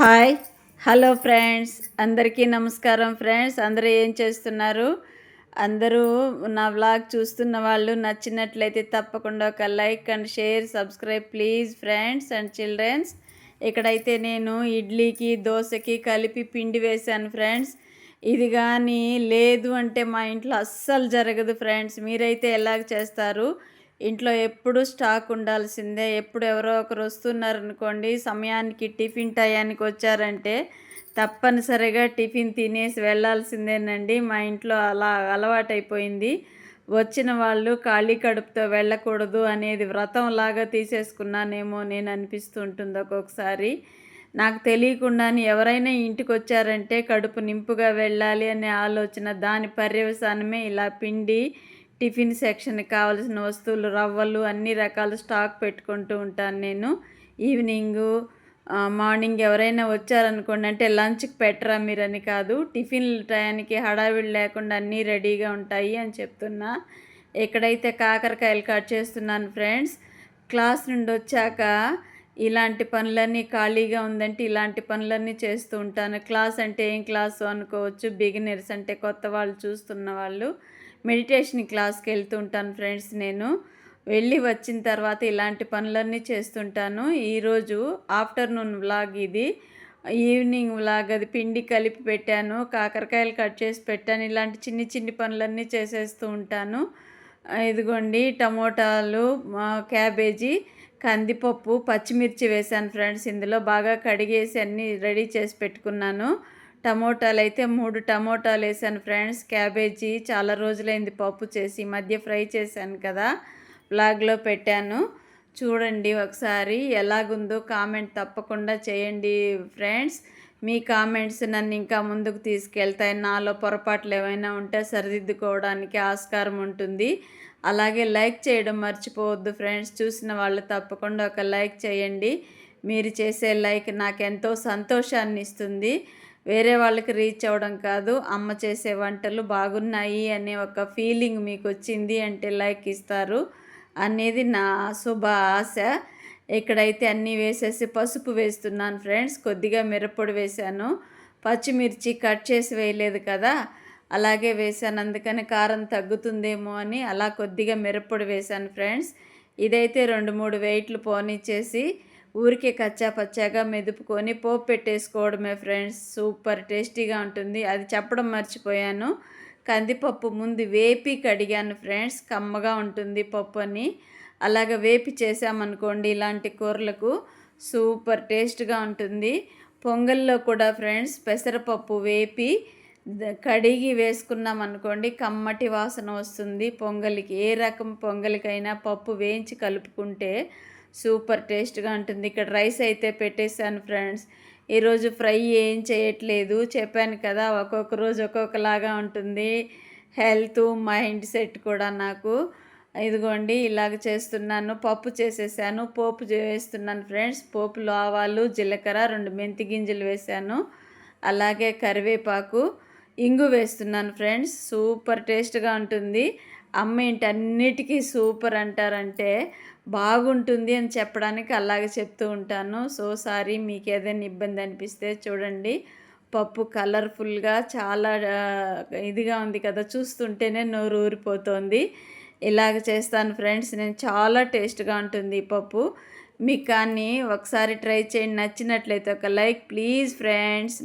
Hi. Hello friends. అందరికీ నమస్కారం friends. అందరూ ఏం చేస్తున్నారు? అందరూ నా వ్లాగ్ చూస్తున్న వాళ్ళు నచ్చినట్లయితే తప్పకుండా ఒక like and share subscribe please friends and childrens. ఇక్కడైతే నేను ఇడ్లీకి దోశకి కలిపి పిండి వేశాను ఫ్రెండ్స్. ఇది కానీ లేదు అంటే మా ఇంట్లో అస్సలు జరగదు ఫ్రెండ్స్. మీరైతే ఎలాగ చేస్తారు? ఇంట్లో ఎప్పుడు స్టాక్ ఉండాల్సిందే. ఎప్పుడు ఎవరో ఒకరు వస్తున్నారనుకోండి సమయానికి టిఫిన్ టయానికి వచ్చారంటే తప్పనిసరిగా టిఫిన్ తినేసి వెళ్ళాల్సిందేనండి మా ఇంట్లో అలా అలవాటైపోయింది. వచ్చిన వాళ్ళు ఖాళీ కడుపుతో వెళ్ళకూడదు అనేది వ్రతం లాగా తీసేసుకున్నానేమో నేను అనిపిస్తూ ఉంటుంది ఒక్కొక్కసారి. నాకు తెలియకుండానే ఎవరైనా ఇంటికి వచ్చారంటే కడుపు నింపుగా వెళ్ళాలి అనే ఆలోచన దాని పర్యవసానమే ఇలా పిండి టిఫిన్ సెక్షన్కి కావాల్సిన వస్తువులు రవ్వలు అన్ని రకాల స్టాక్ పెట్టుకుంటూ ఉంటాను నేను. ఈవినింగు మార్నింగ్ ఎవరైనా వచ్చారనుకోండి అంటే లంచ్కి పెట్టరా మీరని కాదు టిఫిన్ టయానికి హడావిడి లేకుండా అన్నీ రెడీగా ఉంటాయి అని చెప్తున్నా. ఎక్కడైతే కాకరకాయలు కట్ చేస్తున్నాను ఫ్రెండ్స్ క్లాస్ నుండి వచ్చాక ఇలాంటి పనులన్నీ ఖాళీగా ఉందంటే ఇలాంటి పనులన్నీ చేస్తూ ఉంటాను. క్లాస్ అంటే ఏం క్లాసు అనుకోవచ్చు బిగినర్స్ అంటే కొత్త వాళ్ళు చూస్తున్న వాళ్ళు. మెడిటేషన్ క్లాస్కి వెళ్తూ ఉంటాను ఫ్రెండ్స్ నేను. వెళ్ళి వచ్చిన తర్వాత ఇలాంటి పనులన్నీ చేస్తుంటాను. ఈరోజు ఆఫ్టర్నూన్ వ్లాగ్ ఇది. ఈవినింగ్ వ్లాగ్ అది పిండి కలిపి పెట్టాను. కాకరకాయలు కట్ చేసి పెట్టాను. ఇలాంటి చిన్ని చిన్ని పనులన్నీ చేసేస్తూ ఉంటాను. ఇదిగోండి టమోటాలు క్యాబేజీ కందిపప్పు పచ్చిమిర్చి వేసాను ఫ్రెండ్స్. ఇందులో బాగా కడిగేసి అన్నీ రెడీ చేసి పెట్టుకున్నాను. టమోటాలు అయితే మూడు టమోటాలు వేసాను ఫ్రెండ్స్. క్యాబేజీ చాలా రోజులైంది పప్పు చేసి మధ్య ఫ్రై చేశాను కదా బ్లాగ్లో పెట్టాను. చూడండి ఒకసారి ఎలాగుందో కామెంట్ తప్పకుండా చేయండి ఫ్రెండ్స్. మీ కామెంట్స్ నన్ను ఇంకా ముందుకు తీసుకెళ్తాయి. నాలో పొరపాట్లు ఏమైనా ఉంటే సరిదిద్దుకోవడానికి ఆస్కారం ఉంటుంది. అలాగే లైక్ చేయడం మర్చిపోవద్దు ఫ్రెండ్స్. చూసిన వాళ్ళు తప్పకుండా ఒక లైక్ చేయండి. మీరు చేసే లైక్ నాకు ఎంతో సంతోషాన్ని ఇస్తుంది వేరే వాళ్ళకి రీచ్ అవ్వడం కాదు. అమ్మ చేసే వంటలు బాగున్నాయి అనే ఒక ఫీలింగ్ మీకు వచ్చింది అంటే లైక్ ఇస్తారు అనేది నా శుభ ఆశ. ఇక్కడైతే అన్నీ వేసేసి పసుపు వేస్తున్నాను ఫ్రెండ్స్. కొద్దిగా మిరప్పొడి వేశాను. పచ్చిమిర్చి కట్ చేసి వేయలేదు కదా. అలాగే వేసాను అందుకని కారం తగ్గుతుందేమో అని అలా కొద్దిగా మిరప్పొడి వేశాను ఫ్రెండ్స్. ఇదైతే రెండు మూడు వెయిట్లు పోనిచ్చేసి ఊరికే కచ్చా పచ్చాగా మెదుపుకొని పోపు పెట్టేసుకోవడమే ఫ్రెండ్స్ సూపర్ టేస్టీగా ఉంటుంది. అది చెప్పడం మర్చిపోయాను. కందిపప్పు ముందు వేపి కడిగాను ఫ్రెండ్స్ కమ్మగా ఉంటుంది పప్పు అని అలాగ వేపి చేసామనుకోండి ఇలాంటి కూరలకు సూపర్ టేస్ట్గా ఉంటుంది. పొంగల్లో కూడా ఫ్రెండ్స్ పెసరపప్పు వేపి కడిగి వేసుకున్నాం అనుకోండి కమ్మటి వాసన వస్తుంది. పొంగలికి ఏ రకం పొంగలికైనా పప్పు వేయించి కలుపుకుంటే సూపర్ టేస్ట్గా ఉంటుంది. ఇక్కడ రైస్ అయితే పెట్టేశాను ఫ్రెండ్స్. ఈరోజు ఫ్రై ఏం చేయట్లేదు. చెప్పాను కదా ఒక్కొక్క రోజు ఒక్కొక్కలాగా ఉంటుంది. హెల్త్ మైండ్ సెట్ కూడా నాకు. ఇదిగోండి ఇలాగ చేస్తున్నాను. పప్పు చేసేసాను. పోపు వేస్తున్నాను ఫ్రెండ్స్. పోపులో ఆవాలు జీలకర్ర రెండు మెంతి గింజలు వేసాను. అలాగే కరివేపాకు ఇంగు వేస్తున్నాను ఫ్రెండ్స్. సూపర్ టేస్ట్గా ఉంటుంది. అమ్మ ఏంటి అన్నిటికీ సూపర్ అంటారంటే బాగుంటుంది అని చెప్పడానికి అలాగే చెప్తూ ఉంటాను. సో సారీ మీకు ఏదైనా ఇబ్బంది అనిపిస్తే చూడండి. పప్పు కలర్ఫుల్గా చాలా ఇదిగా ఉంది కదా చూస్తుంటేనే నోరు ఊరిపోతుంది. ఇలాగ చేస్తాను ఫ్రెండ్స్ నేను చాలా టేస్ట్గా ఉంటుంది ఈ పప్పు. మీకు కానీ ఒకసారి ట్రై చేయండి నచ్చినట్లయితే ఒక లైక్ ప్లీజ్ ఫ్రెండ్స్